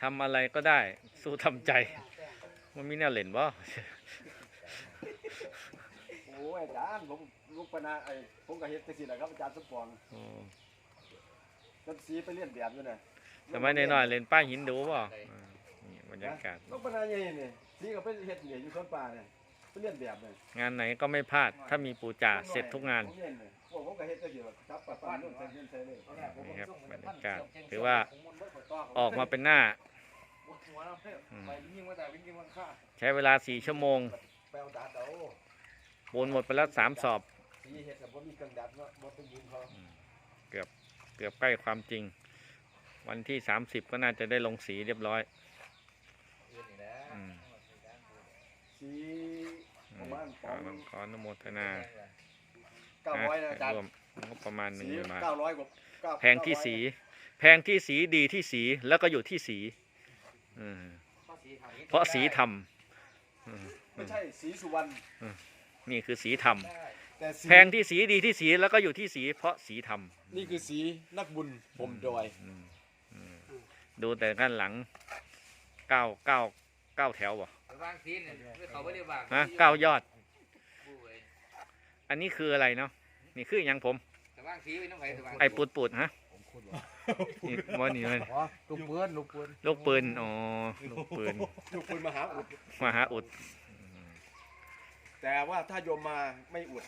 ทำอะไรก็ได้ สู้ทำใจ มันมีแนวเล่นบ่โอ้ยอาจารย์ผมลูกปนาไอ้ผมก็เฮ็ดจังซี่แหละครับอาจารย์สมปองอืมจังสีไปเรียนแบบอยู่น่ะสมัยน้อยๆเล่นป้าหินดูบ่อืมนี่บรรยากาศ ลูกปนาใหญ่นี่สีก็ไปเฮ็ดเนี่ยอยู่สวนป่าเนี่ยไปเรียนแบบเนี่ยงานไหนก็ไม่พลาด ถ้ามีปูจ่าเสร็จทุกงาน ผมเรียนเนี่ยพวกผมก็เฮ็ดจังซี่แบบจับปะปะนู่นใส่นี่ใส่นี่นี่ครับบรรยากาศถือว่า ออกมาเป็นหน้าอืม ไปยิงมาแต่วิ่งยิงมันฆ่าใช้เวลาสี่ชั่วโมงไปเอาดาดเอาปูนหมดไปแล้วสามสอบสีเฮ็ดกับบ่มีเครื่องดัดเนาะบ่ต้องยืมเขาเกือบเกือบใกล้ความจริง วันที่สามสิบก็น่าจะได้ลงสีเรียบร้อยอืมสีอืประมมาณขอขออนุโมทนา900นะอาจารย์รวมงบประมาณหนึ่งสีหมื่นบาท900กว่าเก้าแพงที่สี แพงที่สีดีที่สีแล้วก็อยู่ที่สีอืม เพราะสีทำอืมไม่ใช่สีสุวรรณนี่คือสีทำแต่สีแพงที่สีดีที่สีแล้วก็อยู่ที่สีเพราะสีทำนี่คือสีนักบุญผมดอยอืมอืมดูแต่ด้านหลังเก้าเก้าเก้าแถวบ่บางทีเนี่ยเขาไม่ได้บางฮะเก้ายอด อันนี้คืออะไรเนาะนี่คืออย่างผมแต่บางทีไม่ต้องไปแต่บางไอ้ปูดปูดฮะ นี่ว่านี่มันอ๋อลูกปืนลูกปืนลูกปืนอ๋อลูกปืนลูกปืนมหาอุดมหาอุด แต่ว่าถ้าโยมมาไม่อุด